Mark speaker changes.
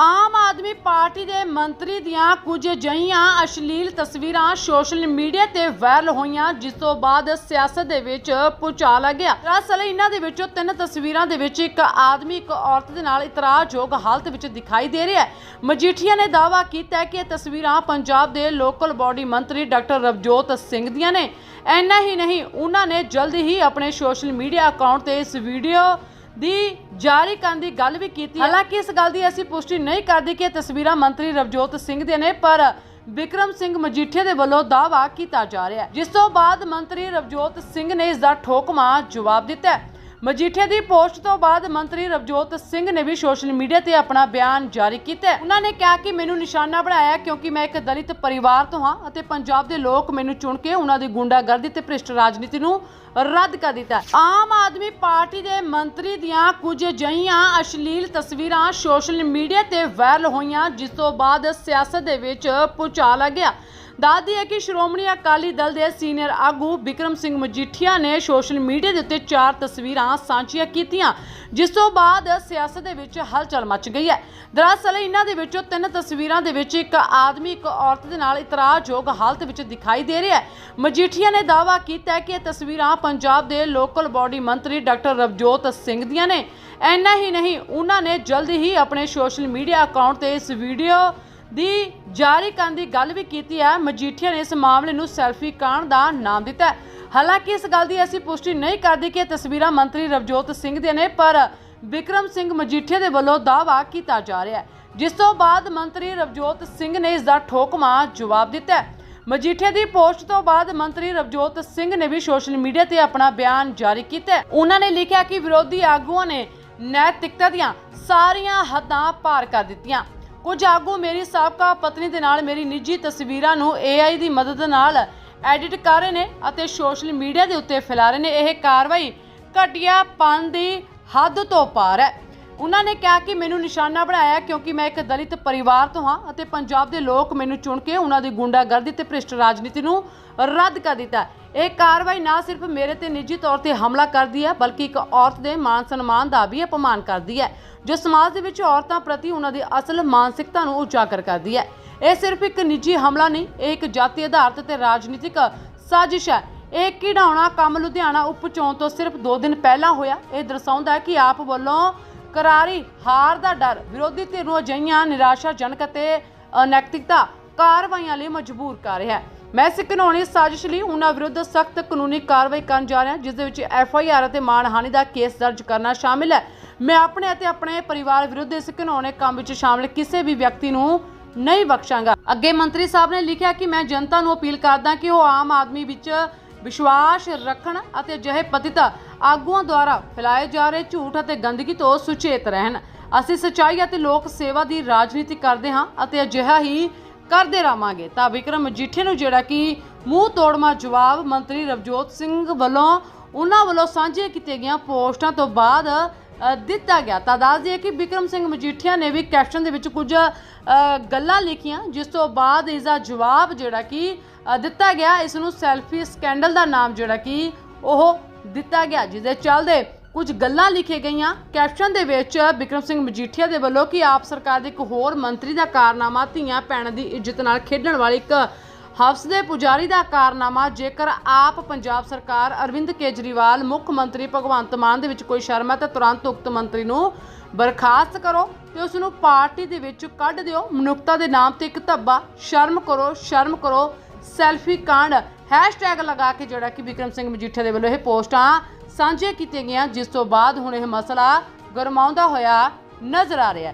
Speaker 1: Aam Aadmi party ਦੇ ਮੰਤਰੀ ਦੀਆਂ ਕੁਝ ਅਜਿਹੀਆਂ ਅਸ਼ਲੀਲ ਤਸਵੀਰਾਂ ਸੋਸ਼ਲ ਮੀਡੀਆ ਤੇ ਵਾਇਰਲ ਹੋਈਆਂ, ਜਿਸ ਤੋਂ ਬਾਅਦ ਸਿਆਸਤ ਦੇ ਵਿੱਚ ਭੁਚਾਲ ਆ ਗਿਆ। ਦਰਅਸਲ ਇਹਨਾਂ ਦੇ ਵਿੱਚੋਂ ਤਿੰਨ ਤਸਵੀਰਾਂ ਦੇ ਵਿੱਚ ਇੱਕ ਆਦਮੀ, ਇੱਕ ਔਰਤ ਦੇ ਨਾਲ ਇਤਰਾਜ਼ਯੋਗ ਹਾਲਤ ਵਿੱਚ ਦਿਖਾਈ ਦੇ ਰਿਹਾ ਹੈ। ਮਜੀਠੀਆ ਨੇ ਦਾਅਵਾ ਕੀਤਾ ਕਿ ਇਹ ਤਸਵੀਰਾਂ ਪੰਜਾਬ ਦੇ ਲੋਕਲ ਬਾਡੀ ਮੰਤਰੀ ਡਾਕਟਰ ਰਵਜੋਤ ਸਿੰਘ ਦੀਆਂ ਨੇ। ਇੰਨਾ ਹੀ ਨਹੀਂ, ਉਹਨਾਂ ਨੇ ਜਲਦੀ ਹੀ ਆਪਣੇ ਸੋਸ਼ਲ ਮੀਡੀਆ ਅਕਾਊਂਟ ਤੇ ਇਸ ਵੀਡੀਓ ਦੀ ਜਾਰੀ ਕਰਨ ਦੀ ਗੱਲ ਵੀ ਕੀਤੀ ਹਾਲਾਂਕਿ ਇਸ ਗੱਲ ਦੀ ਅਸੀਂ ਪੁਸ਼ਟੀ ਨਹੀਂ ਕਰਦੇ ਕਿ ਇਹ ਤਸਵੀਰਾਂ ਮੰਤਰੀ ਰਵਜੋਤ ਸਿੰਘ ਦੇ ਨੇ, ਪਰ ਵਿਕਰਮ ਸਿੰਘ ਮਜੀਠੇ ਦੇ ਵੱਲੋਂ ਦਾਅਵਾ ਕੀਤਾ ਜਾ ਰਿਹਾ ਹੈ। ਜਿਸ ਤੋਂ ਬਾਅਦ ਮੰਤਰੀ ਰਵਜੋਤ ਸਿੰਘ ਨੇ ਇਸ ਦਾ ਠੋਕਮਾ ਜਵਾਬ ਦਿੱਤਾ ਹੈ। ਮਜੀਠੀਆ ਦੀ ਪੋਸਟ ਤੋਂ ਬਾਅਦ ਮੰਤਰੀ ਰਵਜੋਤ ਸਿੰਘ ਨੇ ਵੀ ਸੋਸ਼ਲ ਮੀਡੀਆ ਤੇ ਆਪਣਾ ਬਿਆਨ ਜਾਰੀ ਕੀਤਾ ਉਹਨਾਂ ਨੇ ਕਿਹਾ ਕਿ ਮੈਨੂੰ ਨਿਸ਼ਾਨਾ ਬਣਾਇਆ ਕਿਉਂਕਿ ਮੈਂ ਇੱਕ ਦਲਿਤ ਪਰਿਵਾਰ ਤੋਂ ਹਾਂ ਅਤੇ ਪੰਜਾਬ ਦੇ ਲੋਕ ਮੈਨੂੰ ਚੁਣ ਕੇ ਉਹਨਾਂ ਦੀ ਗੁੰਡਾਗਰਦੀ ਤੇ ਭ੍ਰਿਸ਼ਟ ਰਾਜਨੀਤੀ ਨੂੰ ਰੱਦ ਕਰ ਦਿੱਤਾ ਆਮ ਆਦਮੀ ਪਾਰਟੀ ਦੇ ਮੰਤਰੀ ਦੀਆਂ ਕੁਝ ਅਜਿਹੀਆਂ ਅਸ਼ਲੀਲ ਤਸਵੀਰਾਂ ਸੋਸ਼ਲ ਮੀਡੀਆ ਤੇ ਵਾਇਰਲ ਹੋਈਆਂ, ਜਿਸ ਤੋਂ ਬਾਅਦ ਸਿਆਸਤ ਦੇ ਵਿੱਚ ਭੁਚਾਲ ਆ ਗਿਆ। ਦੱਸਦੀ ਹੈ ਕਿ ਸ਼੍ਰੋਮਣੀ ਅਕਾਲੀ ਦਲ ਦੇ ਸੀਨੀਅਰ ਆਗੂ ਵਿਕਰਮ ਸਿੰਘ ਮਜੀਠੀਆ ਨੇ ਸੋਸ਼ਲ ਮੀਡੀਆ ਦੇ ਉੱਤੇ ਚਾਰ ਤਸਵੀਰਾਂ ਸਾਂਝੀਆਂ ਕੀਤੀਆਂ, ਜਿਸ ਤੋਂ ਬਾਅਦ ਸਿਆਸਤ ਦੇ ਵਿੱਚ ਹਲਚਲ ਮਚ ਗਈ ਹੈ। ਦਰਅਸਲ, ਇਹਨਾਂ ਦੇ ਵਿੱਚੋਂ ਤਿੰਨ ਤਸਵੀਰਾਂ ਦੇ ਵਿੱਚ ਇੱਕ ਆਦਮੀ, ਇੱਕ ਔਰਤ ਦੇ ਨਾਲ ਇਤਰਾਜ਼ਯੋਗ ਹਾਲਤ ਵਿੱਚ ਦਿਖਾਈ ਦੇ ਰਿਹਾ ਹੈ। ਮਜੀਠੀਆ ਨੇ ਦਾਅਵਾ ਕੀਤਾ ਹੈ ਕਿ ਇਹ ਤਸਵੀਰਾਂ ਪੰਜਾਬ ਦੇ ਲੋਕਲ ਬਾਡੀ ਮੰਤਰੀ ਡਾਕਟਰ ਰਵਜੋਤ ਸਿੰਘ ਦੀਆਂ ਨੇ। ਇੰਨਾ ਹੀ ਨਹੀਂ, ਉਹਨਾਂ ਨੇ ਜਲਦੀ ਹੀ ਆਪਣੇ ਸੋਸ਼ਲ ਮੀਡੀਆ ਅਕਾਊਂਟ ਤੇ ਇਸ ਵੀਡੀਓ ਦੀ ਜਾਰੀ ਕਰਨ ਦੀ ਗੱਲ ਵੀ ਕੀਤੀ ਹੈ। ਮਜੀਠੀਆ ਨੇ ਇਸ ਮਾਮਲੇ ਨੂੰ ਸੈਲਫੀ ਕਾਂਡ ਦਾ ਨਾਮ ਦਿੱਤਾ ਹਾਲਾਂਕਿ ਇਸ ਗੱਲ ਦੀ ਅਸੀਂ ਪੁਸ਼ਟੀ ਨਹੀਂ ਕਰਦੇ ਕਿ ਇਹ ਤਸਵੀਰਾਂ ਮੰਤਰੀ ਰਵਜੋਤ ਸਿੰਘ ਦੀਆਂ ਨੇ, ਪਰ ਵਿਕਰਮ ਸਿੰਘ ਮਜੀਠੀਆ ਦੇ ਵੱਲੋਂ ਦਾਅਵਾ ਕੀਤਾ ਜਾ ਰਿਹਾ ਹੈ। ਜਿਸ ਤੋਂ ਬਾਅਦ ਮੰਤਰੀ ਰਵਜੋਤ ਸਿੰਘ ਨੇ ਇਸ ਦਾ ਠੋਕਮਾ ਜਵਾਬ ਦਿੱਤਾ ਹੈ। ਦੀ ਪੋਸਟ ਤੋਂ ਬਾਅਦ ਮੰਤਰੀ ਰਵਜੋਤ ਸਿੰਘ ਨੇ ਵੀ ਸੋਸ਼ਲ ਮੀਡੀਆ ਤੇ ਆਪਣਾ ਬਿਆਨ ਜਾਰੀ ਕੀਤਾ ਉਹਨਾਂ ਨੇ ਲਿਖਿਆ ਕਿ ਵਿਰੋਧੀ ਆਗੂਆਂ ਨੇ ਨੈਤਿਕਤਾ ਦੀਆਂ ਸਾਰੀਆਂ ਹੱਦਾਂ ਪਾਰ ਕਰ ਦਿੱਤੀਆਂ। ਕੁਝ ਆਗੂ ਮੇਰੀ ਸਾਬਕਾ ਪਤਨੀ ਦੇ ਨਾਲ ਮੇਰੀ ਨਿੱਜੀ ਤਸਵੀਰਾਂ ਨੂੰ AI ਦੀ ਮਦਦ ਨਾਲ ਐਡਿਟ ਕਰ ਰਹੇ ਨੇ ਅਤੇ ਸੋਸ਼ਲ ਮੀਡੀਆ ਦੇ ਉੱਤੇ ਫੈਲਾ ਰਹੇ ਨੇ। ਇਹ ਕਾਰਵਾਈ ਘਟੀਆ ਪਨ ਦੀ ਹੱਦ ਤੋਂ ਪਾਰ ਹੈ। ਉਹਨਾਂ ਨੇ ਕਿਹਾ ਕਿ ਮੈਨੂੰ ਨਿਸ਼ਾਨਾ ਬਣਾਇਆ ਕਿਉਂਕਿ ਮੈਂ ਇੱਕ ਦਲਿਤ ਪਰਿਵਾਰ ਤੋਂ ਹਾਂ ਅਤੇ ਪੰਜਾਬ ਦੇ ਲੋਕ ਮੈਨੂੰ ਚੁਣ ਕੇ ਉਹਨਾਂ ਦੀ ਗੁੰਡਾਗਰਦੀ ਤੇ ਭ੍ਰਿਸ਼ਟ ਰਾਜਨੀਤੀ ਨੂੰ ਰੱਦ ਕਰ ਦਿੱਤਾ ਇਹ ਕਾਰਵਾਈ ਨਾ ਸਿਰਫ ਮੇਰੇ ਤੇ ਨਿੱਜੀ ਤੌਰ ਤੇ ਹਮਲਾ ਕਰਦੀ ਹੈ, ਬਲਕਿ ਇੱਕ ਔਰਤ ਦੇ ਮਾਨ ਸਨਮਾਨ ਦਾ ਵੀ ਅਪਮਾਨ ਕਰਦੀ ਹੈ, ਜੋ ਸਮਾਜ ਦੇ ਵਿੱਚ ਔਰਤਾਂ ਪ੍ਰਤੀ ਉਹਨਾਂ ਦੀ ਅਸਲ ਮਾਨਸਿਕਤਾ ਨੂੰ ਉਜਾਗਰ ਕਰਦੀ ਹੈ। ਇਹ ਸਿਰਫ ਇੱਕ ਨਿੱਜੀ ਹਮਲਾ ਨਹੀਂ, ਇਹ ਇੱਕ ਜਾਤੀ ਆਧਾਰਿਤ ਤੇ ਰਾਜਨੀਤਿਕ ਸਾਜ਼ਿਸ਼ ਹੈ। ਇਹ ਕਿਢਾਉਣਾ ਕੰਮ ਲੁਧਿਆਣਾ ਉਪ ਚੋਣ ਤੋਂ ਸਿਰਫ 2 ਦਿਨ ਪਹਿਲਾਂ ਹੋਇਆ। ਇਹ ਦਰਸਾਉਂਦਾ ਹੈ ਕਿ ਆਪ ਵੱਲੋਂ ਕਰਾਰੀ ਹਾਰ ਦਾ ਡਰ, ਵਿਰੋਧੀ ਧਿਰ ਨੂੰ ਅਜਿਹੀਆਂ ਨਿਰਾਸ਼ਾਜਨਕ ਅਤੇ ਅਨੈਤਿਕਤਾ ਕਾਰਵਾਈਆਂ ਲਈ ਮਜਬੂਰ ਕਰ ਰਿਹਾ ਹੈ। ਮੈਂ ਇਸ ਸਾਜ਼ਿਸ਼ ਲਈ ਉਹਨਾਂ ਵਿਰੁੱਧ ਸਖਤ ਕਾਨੂੰਨੀ ਕਾਰਵਾਈ ਕਰਨ ਜਾ ਰਿਹਾ ਜਿਸ ਦੇ ਵਿੱਚ ਐਫ ਆਈ ਆਰ ਅਤੇ ਮਾਣਹਾਨੀ ਦਾ ਕੇਸ ਦਰਜ ਕਰਨਾ ਸ਼ਾਮਿਲ ਹੈ। ਮੈਂ ਆਪਣੇ ਅਤੇ ਆਪਣੇ ਪਰਿਵਾਰ ਵਿਰੁੱਧ ਇਸ ਘਿਨੌਣੇ ਕੰਮ ਵਿੱਚ ਸ਼ਾਮਿਲ ਕਿਸੇ ਵੀ ਵਿਅਕਤੀ ਨੂੰ ਨਹੀਂ ਬਖਸ਼ਾਂਗਾ। ਅੱਗੇ ਮੰਤਰੀ ਸਾਹਿਬ ਨੇ ਲਿਖਿਆ ਕਿ ਮੈਂ ਜਨਤਾ ਨੂੰ ਅਪੀਲ ਕਰਦਾ ਕਿ ਉਹ ਆਮ ਆਦਮੀ ਵਿੱਚ ਵਿਸ਼ਵਾਸ ਰੱਖਣ ਅਤੇ ਅਜਿਹੇ ਪਤਿਤ ਆਗੂਆਂ ਦੁਆਰਾ ਫੈਲਾਏ ਜਾ ਰਹੇ ਝੂਠ ਅਤੇ ਗੰਦਗੀ ਤੋਂ ਸੁਚੇਤ ਰਹਿਣ। ਅਸੀਂ ਸੱਚਾਈ ਅਤੇ ਲੋਕ ਸੇਵਾ ਦੀ ਰਾਜਨੀਤੀ ਕਰਦੇ ਹਾਂ ਅਤੇ ਅਜਿਹਾ ਹੀ ਕਰਦੇ ਰਹਾਂਗੇ। ਤਾਂ ਵਿਕਰਮ ਮਜੀਠੇ ਨੂੰ ਜਿਹੜਾ ਕਿ ਮੂੰਹ ਤੋੜਮਾ ਜਵਾਬ ਮੰਤਰੀ ਰਵਜੋਤ ਸਿੰਘ ਵੱਲੋਂ ਉਹਨਾਂ ਵੱਲੋਂ ਸਾਂਝੇ ਕੀਤੇ ਗਈਆਂ ਪੋਸਟਾਂ ਤੋਂ ਬਾਅਦ ਦਿੱਤਾ ਗਿਆ। ਤਾਂ ਦੱਸ ਦਈਏ ਕਿ ਵਿਕਰਮ ਸਿੰਘ ਮਜੀਠੀਆ ਨੇ ਵੀ ਕੈਪਸ਼ਨ ਦੇ ਵਿੱਚ ਕੁਝ ਗੱਲਾਂ ਲਿਖੀਆਂ, ਜਿਸ ਤੋਂ ਬਾਅਦ ਇਸ ਦਾ ਜਵਾਬ ਜਿਹੜਾ ਕਿ ਦਿੱਤਾ ਗਿਆ। ਇਸ ਨੂੰ ਸੈਲਫੀ ਸਕੈਂਡਲ ਦਾ ਨਾਮ ਜਿਹੜਾ ਕਿ ਉਹ ਦਿੱਤਾ ਗਿਆ ਜਿਸ ਦੇ ਚੱਲਦੇ ਕੁਝ ਗੱਲਾਂ ਲਿਖੇ ਗਈਆਂ। ਕੈਪਸ਼ਨ ਦੇ ਵਿੱਚ ਬਿਕਰਮ ਸਿੰਘ ਮਜੀਠੀਆ ਦੇ ਵੱਲੋਂ ਕਿ ਆਪ ਸਰਕਾਰ ਦੇ ਇੱਕ ਹੋਰ ਮੰਤਰੀ ਦਾ ਕਾਰਨਾਮਾ ਧੀਆਂ ਭੈਣਾਂ ਦੀ ਇੱਜ਼ਤ ਨਾਲ ਖੇਡਣ ਵਾਲੀ ਇੱਕ ਹਫਸ ਦੇ ਪੁਜਾਰੀ ਦਾ ਕਾਰਨਾਮਾ, ਜੇਕਰ ਆਪ ਪੰਜਾਬ ਸਰਕਾਰ ਅਰਵਿੰਦ ਕੇਜਰੀਵਾਲ, ਮੁੱਖ ਮੰਤਰੀ ਭਗਵੰਤ ਮਾਨ ਦੇ ਵਿੱਚ ਕੋਈ ਸ਼ਰਮ ਹੈ ਤਾਂ ਤੁਰੰਤ ਉਕਤ ਮੰਤਰੀ ਨੂੰ ਬਰਖਾਸਤ ਕਰੋ ਤੇ ਉਸ ਨੂੰ ਪਾਰਟੀ ਦੇ ਵਿੱਚ ਕੱਢ ਦਿਓ। ਮਨੁੱਖਤਾ ਦੇ ਨਾਮ ਤੇ ਇੱਕ ਧੱਬਾ। ਸ਼ਰਮ ਕਰੋ ਸ਼ਰਮ ਕਰੋ, ਸੈਲਫੀ ਕਾਂਡ। ਹੈਸ਼ਟੈਗ ਲਗਾ ਕੇ ਜਿਹੜਾ ਕਿ ਵਿਕਰਮ ਸਿੰਘ ਮਜੀਠੇ ਦੇ ਵੱਲੋਂ ਇਹ ਪੋਸਟਾਂ ਸਾਂਝੀਆਂ ਕੀਤੀਆਂ ਗਈਆਂ, ਜਿਸ ਤੋਂ ਬਾਅਦ ਹੁਣ ਇਹ ਮਸਲਾ ਗਰਮਾਉਂਦਾ ਹੋਇਆ ਨਜ਼ਰ ਆ ਰਿਹਾ